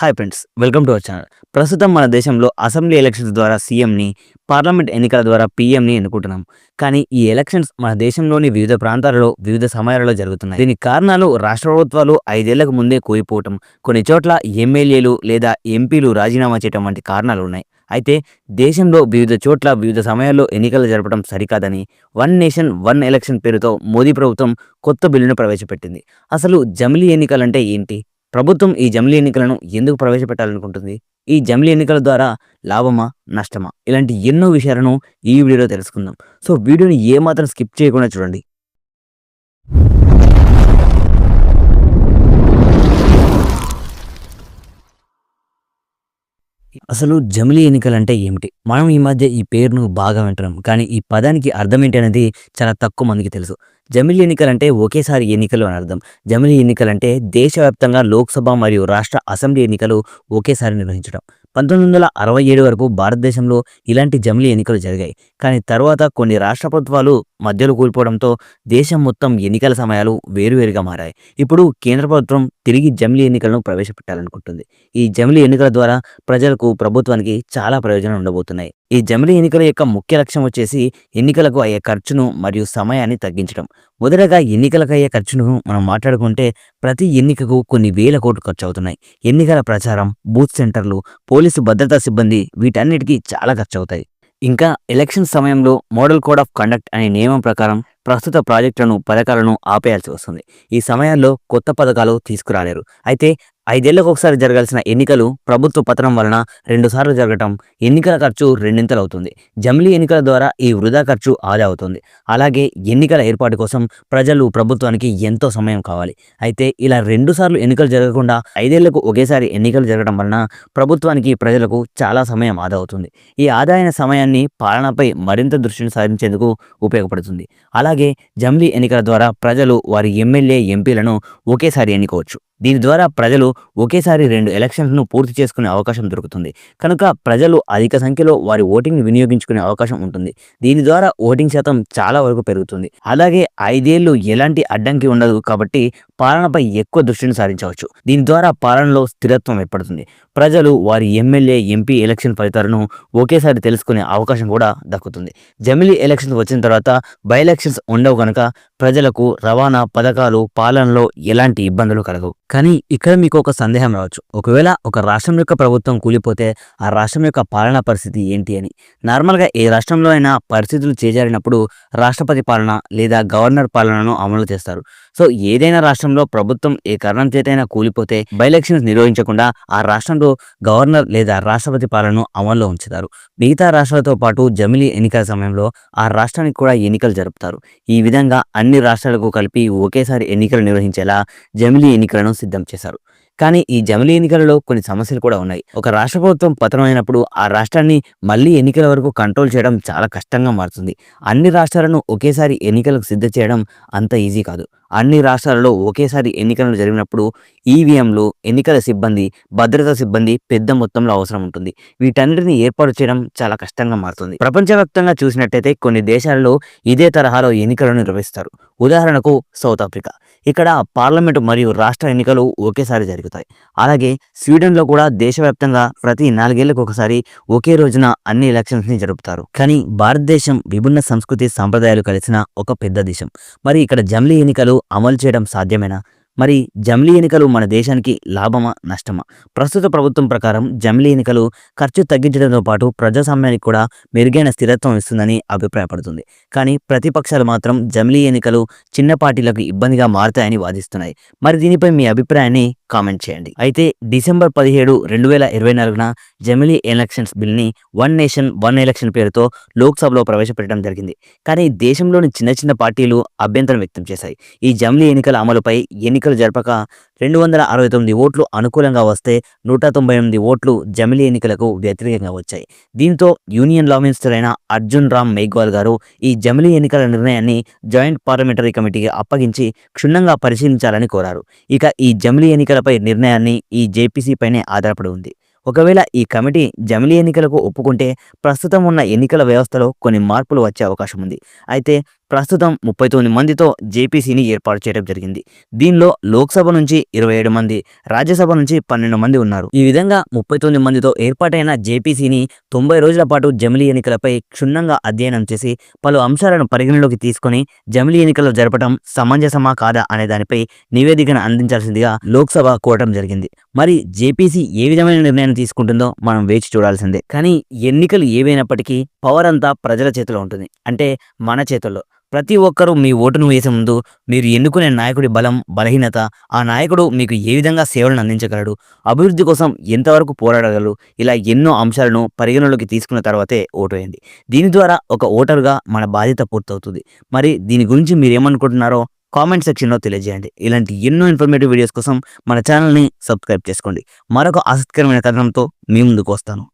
Hi friends welcome to our channel ప్రస్తుతం మన దేశంలో అసెంబ్లీ ఎలక్షన్స్ ద్వారా సీఎంని పార్లమెంట్ ఎన్నికల ద్వారా పీఎంని ఎన్నుకుంటున్నాం. కానీ ఈ ఎలక్షన్స్ మన దేశంలోని వివిధ ప్రాంతాలలో వివిధ సమయాలలో జరుగుతున్నాయి. దీనికి కారణాలు రాష్ట్ర ప్రభుత్వాలు ఐదేళ్ళకు ముందే కోల్పోవటం కొన్ని చోట్ల ఎమ్మెల్యేలు లేదా ఎంపీలు రాజీనామా చేయటం వంటి కారణాలు ఉన్నాయి. అయితే దేశంలో వివిధ చోట్ల వివిధ సమయాల్లో ఎన్నికలు జరపడం సరికాదని వన్ నేషన్ వన్ ఎలక్షన్ పేరుతో మోదీ ప్రభుత్వం కొత్త బిల్లును ప్రవేశపెట్టింది. అసలు జమిలీ ఎన్నికలంటే ఏంటి? ప్రభుత్వం ఈ జమిలీ ఎన్నికలను ఎందుకు ప్రవేశపెట్టాలనుకుంటుంది? ఈ జమిలీ ఎన్నికల ద్వారా లాభమా నష్టమా? ఇలాంటి ఎన్నో విషయాలను ఈ వీడియోలో తెలుసుకుందాం. సో వీడియోని ఏమాత్రం స్కిప్ చేయకుండా చూడండి. అసలు జమిలీ ఎన్నికలు అంటే ఏమిటి? మనం ఈ మధ్య ఈ పేరును బాగా వింటున్నాం కానీ ఈ పదానికి అర్థం ఏంటి అనేది చాలా తక్కువ మందికి తెలుసు. జమిలీ ఎన్నికలంటే ఒకేసారి ఎన్నికలు అని అర్థం. జమిలీ ఎన్నికలంటే దేశవ్యాప్తంగా లోక్సభ మరియు రాష్ట్ర అసెంబ్లీ ఎన్నికలు ఒకేసారి నిర్వహించడం. పంతొమ్మిది వందల అరవై ఏడు వరకు భారతదేశంలో ఇలాంటి జమిలీ ఎన్నికలు జరిగాయి. కానీ తర్వాత కొన్ని రాష్ట్ర ప్రభుత్వాలు మధ్యలో కూలిపోవడంతో దేశం మొత్తం ఎన్నికల సమయాలు వేరువేరుగా మారాయి. ఇప్పుడు కేంద్ర ప్రభుత్వం తిరిగి జమిలీ ఎన్నికలను ప్రవేశపెట్టాలనుకుంటుంది. ఈ జమిలీ ఎన్నికల ద్వారా ప్రజలకు ప్రభుత్వానికి చాలా ప్రయోజనం ఉండబోతున్నాయి. ఈ జమిలీ ఎన్నికల యొక్క ముఖ్య లక్ష్యం వచ్చేసి ఎన్నికలకు అయ్యే ఖర్చును మరియు సమయాన్ని తగ్గించడం. మొదటగా ఎన్నికలకు అయ్యే ఖర్చును మనం మాట్లాడుకుంటే ప్రతి ఎన్నికకు కొన్ని వేల కోట్లు ఖర్చు అవుతున్నాయి ఎన్నికల ప్రచారం బూత్ సెంటర్లు పోలీసు భద్రతా సిబ్బంది వీటన్నిటికీ చాలా ఖర్చు అవుతాయి ఇంకా ఎలక్షన్ సమయంలో మోడల్ కోడ్ ఆఫ్ కండక్ట్ అనే నియమం ప్రకారం ప్రస్తుత ప్రాజెక్టులను పథకాలను ఆపేయాల్సి వస్తుంది. ఈ సమయాల్లో కొత్త పథకాలు తీసుకురాలేరు. అయితే ఐదేళ్ళకు ఒకసారి జరగాల్సిన ఎన్నికలు ప్రభుత్వ పతనం వలన రెండుసార్లు జరగటం ఎన్నికల ఖర్చు రెండింతలు అవుతుంది జమిలీ ఎన్నికల ద్వారా ఈ వృధా ఖర్చు ఆదా అవుతుంది అలాగే ఎన్నికల ఏర్పాటు కోసం ప్రజలు ప్రభుత్వానికి ఎంతో సమయం కావాలి. అయితే ఇలా రెండుసార్లు ఎన్నికలు జరగకుండా ఐదేళ్ళకు ఒకేసారి ఎన్నికలు జరగడం వలన ప్రభుత్వానికి ప్రజలకు చాలా సమయం ఆదా అవుతుంది ఈ ఆదాయన సమయాన్ని పాలనపై మరింత దృష్టిని సారించేందుకు ఉపయోగపడుతుంది. అలాగే జమిలీ ఎన్నికల ద్వారా ప్రజలు వారి ఎమ్మెల్యే ఎంపీలను ఒకేసారి ఎన్నుకోవచ్చు. దీని ద్వారా ప్రజలు ఒకేసారి రెండు ఎలక్షన్లను పూర్తి చేసుకునే అవకాశం దొరుకుతుంది. కనుక ప్రజలు అధిక సంఖ్యలో వారి ఓటింగ్ని వినియోగించుకునే అవకాశం ఉంటుంది. దీని ద్వారా ఓటింగ్ శాతం చాలా వరకు పెరుగుతుంది. అలాగే ఐదేళ్ళు ఎలాంటి అడ్డంకి ఉండదు కాబట్టి పాలనపై ఎక్కువ దృష్టిని సారించవచ్చు. దీని ద్వారా పాలనలో స్థిరత్వం ఏర్పడుతుంది. ప్రజలు వారి ఎమ్మెల్యే ఎంపీ ఎలక్షన్ ఫలితాలను ఒకేసారి తెలుసుకునే అవకాశం కూడా దక్కుతుంది. జమిలీ ఎలక్షన్స్ వచ్చిన తర్వాత బై ఎలక్షన్స్ ఉండవు కనుక ప్రజలకు రవాణా పథకాలు పాలనలో ఎలాంటి ఇబ్బందులు కలగవు. కానీ ఇక్కడ మీకు ఒక సందేహం రావచ్చు. ఒకవేళ ఒక రాష్ట్రం యొక్క ప్రభుత్వం కూలిపోతే ఆ రాష్ట్రం యొక్క పాలనా పరిస్థితి ఏంటి అని. నార్మల్గా ఏ రాష్ట్రంలో అయినా పరిస్థితులు చేజారినప్పుడు రాష్ట్రపతి పాలన లేదా గవర్నర్ పాలనను అమలు చేస్తారు. సో ఏదైనా రాష్ట్రంలో ప్రభుత్వం ఏ కారణం చేతైనా కూలిపోతే బైలక్షన్స్ నిర్వహించకుండా ఆ రాష్ట్రంలో గవర్నర్ లేదా రాష్ట్రపతి పాలనను అమల్లో ఉంచుతారు. మిగతా రాష్ట్రాలతో పాటు జమిలీ ఎన్నికల సమయంలో ఆ రాష్ట్రానికి కూడా ఎన్నికలు జరుపుతారు. ఈ విధంగా అన్ని రాష్ట్రాలకు కలిపి ఒకేసారి ఎన్నికలు నిర్వహించేలా జమిలీ ఎన్నికలను సిద్ధం చేశారు. కానీ ఈ జమిలీ ఎన్నికలలో కొన్ని సమస్యలు కూడా ఉన్నాయి. ఒక రాష్ట్ర ప్రభుత్వం పతనమైనప్పుడు ఆ రాష్ట్రాన్ని మళ్ళీ ఎన్నికల వరకు కంట్రోల్ చేయడం చాలా కష్టంగా మారుతుంది. అన్ని రాష్ట్రాలను ఒకేసారి ఎన్నికలకు సిద్ధ చేయడం అంత ఈజీ కాదు. అన్ని రాష్ట్రాలలో ఒకేసారి ఎన్నికలు జరిగినప్పుడు ఈవీఎంలు ఎన్నికల సిబ్బంది భద్రతా సిబ్బంది పెద్ద మొత్తంలో అవసరం ఉంటుంది. వీటన్నిటిని ఏర్పాటు చేయడం చాలా కష్టంగా మారుతుంది. ప్రపంచవ్యాప్తంగా చూసినట్టయితే కొన్ని దేశాలలో ఇదే తరహాలో ఎన్నికలను నిర్వహిస్తారు. ఉదాహరణకు సౌత్ ఆఫ్రికా. ఇక్కడ పార్లమెంటు మరియు రాష్ట్ర ఎన్నికలు ఒకేసారి జరుగుతాయి. అలాగే స్వీడన్లో కూడా దేశవ్యాప్తంగా ప్రతి నాలుగేళ్ళకు ఒకసారి ఒకే రోజున అన్ని ఎలక్షన్స్ని జరుపుతారు. కానీ భారతదేశం విభిన్న సంస్కృతి సాంప్రదాయాలు కలిసిన ఒక పెద్ద దేశం. మరి ఇక్కడ జమిలీ ఎన్నికలు అమలు చేయడం సాధ్యమేనా? మరి జమిలీ ఎన్నికలు మన దేశానికి లాభమా నష్టమా? ప్రస్తుత ప్రభుత్వం ప్రకారం జమిలీ ఎన్నికలు ఖర్చు తగ్గించడంతో పాటు ప్రజాస్వామ్యానికి కూడా మెరుగైన స్థిరత్వం ఇస్తుందని అభిప్రాయపడుతుంది. కానీ ప్రతిపక్షాలు మాత్రం జమిలీ ఎన్నికలు చిన్న పార్టీలకు ఇబ్బందిగా మారుతాయని వాదిస్తున్నాయి. మరి దీనిపై మీ అభిప్రాయాన్ని కామెంట్ చేయండి. అయితే డిసెంబర్ పదిహేడు రెండు వేల ఇరవై నాలుగున జమిలీ ఎలక్షన్స్ బిల్ని వన్ నేషన్ వన్ ఎలక్షన్ పేరుతో లోక్సభలో ప్రవేశపెట్టడం జరిగింది. కానీ దేశంలోని చిన్న చిన్న పార్టీలు అభ్యంతరం వ్యక్తం చేశాయి. ఈ జమిలీ ఎన్నికల అమలుపై ఎన్నికలు జరపక రెండు వందల అరవై తొమ్మిది ఓట్లు అనుకూలంగా వస్తే నూట తొంభై ఎనిమిది ఓట్లు జమిలీ ఎన్నికలకు వ్యతిరేకంగా వచ్చాయి. దీంతో యూనియన్ లా మినిస్టర్ అయిన అర్జున్ రామ్ మేఘ్వాల్ గారు ఈ జమిలీ ఎన్నికల నిర్ణయాన్ని జాయింట్ పార్లమెంటరీ కమిటీకి అప్పగించి క్షుణ్ణంగా పరిశీలించాలని కోరారు. ఇక ఈ జమిలీ ఎన్నికలపై నిర్ణయాన్ని ఈ జేపీసీ పైనే ఆధారపడి ఉంది. ఒకవేళ ఈ కమిటీ జమిలీ ఎన్నికలకు ఒప్పుకుంటే ప్రస్తుతం ఉన్న ఎన్నికల వ్యవస్థలో కొన్ని మార్పులు వచ్చే అవకాశం ఉంది. అయితే ప్రస్తుతం ముప్పై తొమ్మిది మందితో జేపీసీని ఏర్పాటు చేయడం జరిగింది. దీనిలో లోక్సభ నుంచి ఇరవై ఏడు మంది రాజ్యసభ నుంచి పన్నెండు మంది ఉన్నారు. ఈ విధంగా ముప్పై తొమ్మిది మందితో ఏర్పాటైన జేపీసీని తొంభై రోజుల పాటు జమిలీ ఎన్నికలపై క్షుణ్ణంగా అధ్యయనం చేసి పలు అంశాలను పరిగణలోకి తీసుకొని జమిలీ ఎన్నికలు జరపడం సమంజసమా కాదా అనే దానిపై నివేదికను అందించాల్సిందిగా లోక్సభ కోరటం జరిగింది. మరి జేపీసీ ఏ విధమైన నిర్ణయం తీసుకుంటుందో మనం వేచి చూడాల్సిందే. కానీ ఎన్నికలు ఏవైనప్పటికీ పవర్ అంతా ప్రజల చేతిలో ఉంటుంది. అంటే మన చేతుల్లో. ప్రతి ఒక్కరూ మీ ఓటును వేసే ముందు మీరు ఎన్నుకునే నాయకుడి బలం బలహీనత ఆ నాయకుడు మీకు ఏ విధంగా సేవలను అందించగలడు అభివృద్ధి కోసం ఎంతవరకు పోరాడగలరు ఇలా ఎన్నో అంశాలను పరిగణలోకి తీసుకున్న తర్వాతే ఓటు వేయండి. దీని ద్వారా ఒక ఓటరుగా మన బాధ్యత పూర్తవుతుంది. మరి దీని గురించి మీరు ఏమనుకుంటున్నారో కామెంట్ సెక్షన్లో తెలియజేయండి. ఇలాంటి ఎన్నో ఇన్ఫర్మేటివ్ వీడియోస్ కోసం మన ఛానల్ని సబ్స్క్రైబ్ చేసుకోండి. మరొక ఆసక్తికరమైన కథనంతో మీ ముందుకు వస్తాను.